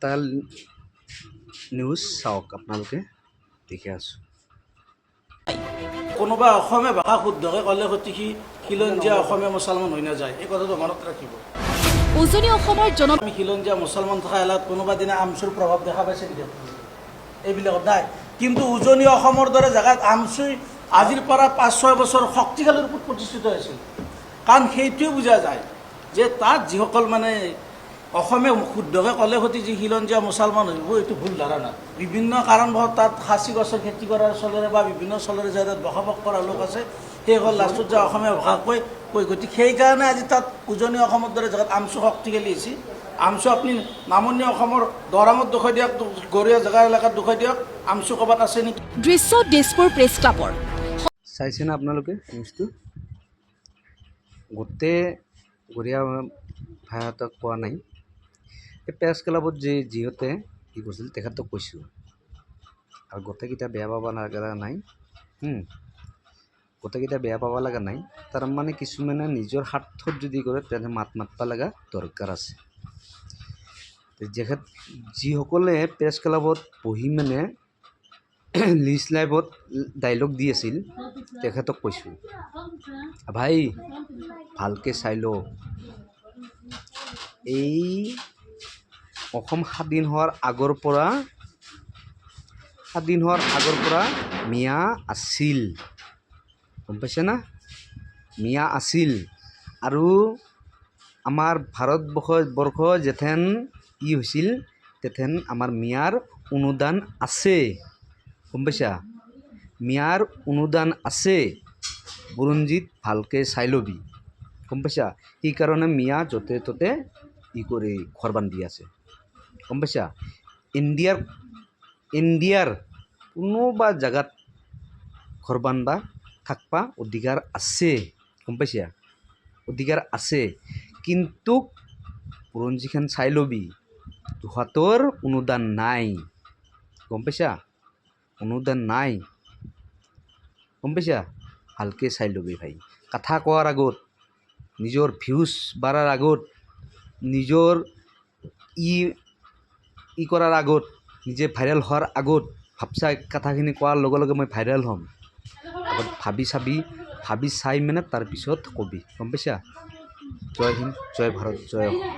এটা নিউজ চাওক আপোনালোকে দেখি আছোঁ। কোনোবা অসমীয়া ভাষা শুদ্ধকৈ ক'লে সতি সি খিলঞ্জীয়া অসমীয়া মুছলমান হৈ নাযায়। এই কথাটো মনত ৰাখিব। উজনি অসমৰ জন আমি খিলঞ্জীয়া মুছলমান থকা এলাকাত কোনোবা দিনা আমচুৰ প্ৰভাৱ দেখা পাইছে নেকি? এইবিলাকত নাই। কিন্তু উজনি অসমৰ দৰে জেগাত আমচুই আজিৰ পৰা পাঁচ ছয় বছৰ শক্তিশালীৰ ওপৰত প্ৰতিষ্ঠিত হৈছিল। কাৰণ সেইটোৱে বুজা যায় যে তাত যিসকল মানে অসমীয়া শুদ্ধকৈ ক'লে সতি যি খিলঞ্জীয়া মুছলমান হ'ব এইটো ভুল ধাৰণা। বিভিন্ন কাৰণবশত তাত সাঁচি গছৰ খেতি কৰাৰ চলেৰে বা বিভিন্ন চলেৰে যাতে বসবাস কৰা লোক আছে সেইসকল লাষ্টত যে অসমীয়া ভাষা কৈ কৈ গতিকে সেইকাৰণে আজি তাত উজনি অসমৰ দৰে জেগাত আমচু শক্তিশালী হৈছে আমচু আপুনি নামনি অসমৰ দৰাঙত দেখুৱাই দিয়ক গৰীয়া জেগা এলেকাত দেখুৱাই দিয়ক আমচু ক'ৰবাত আছে নেকি? দৃশ্য দিছপুৰ প্ৰেছ ক্লাবৰ। চাইছেনে আপোনালোকে নিউজটো? গোটেই গৰিয়া ভাইহঁতক কোৱা নাই। এই প্ৰেছ ক্লাবত যি যিহঁতে কি কৰিছিল, তেখেতক কৈছোঁ। আৰু গোটেইকেইটা বেয়া পাব লগা নাই। গোটেইকেইটা বেয়া পাব লগা নাই। তাৰমানে কিছুমানে নিজৰ স্বাৰ্থত যদি কৰে তেনে মাত মাতিব লগা দৰকাৰ আছে। যেখেত যিসকলে প্ৰেছ ক্লাবত বহি মানে লিষ্ট লাইভত ডাইলগ দি আছিল, তেখেতক কৈছোঁ। ভাই, ভালকৈ চাই ল। এই অসম স্বাধীন হোৱাৰ আগৰ পৰা, স্বাধীন হোৱাৰ আগৰ পৰা মিয়া আছিল। গম পাইছে না? মিয়া আছিল। আৰু আমাৰ ভাৰতবৰ্ষ বৰ্ষ যেথেন ই হৈছিল, তেথেন আমাৰ মিয়াৰ অনুদান আছে। গম পাইছা? মিয়াৰ অনুদান আছে। বুৰঞ্জীত ভালকৈ চাই ল'বি। গম পাইছা? সেইকাৰণে মিয়া য'তে ত'তে ই কৰি ঘৰ বান্ধি আছে। গম পাইছা? ইণ্ডিয়াৰ ইণ্ডিয়াৰ কোনোবা জেগাত ঘৰ বান্ধবা থাকবা অধিকাৰ আছে, গম পাইছা? অধিকাৰ আছে, কিন্তু বুৰঞ্জীখন চাই ল'বি তোহাঁতৰ অনুদান নাই, গম পাইছা? অনুদান নাই, গম পাইছা? ভালকৈ চাই ল'বি ভাই। কথা কোৱাৰ আগত, নিজৰ ভিউজ বাঢ়াৰ আগত, নিজৰ ই ই কৰাৰ আগত, নিজে ভাইৰেল হোৱাৰ আগত ভাবছা কথাখিনি কোৱাৰ লগে লগে মই ভাইৰেল হ'ম। আগত ভাবি চাবি, ভাবি চাই মানে তাৰপিছত কবি, গম পাইছা? জয় হিন্দ, জয় ভাৰত, জয় অসম।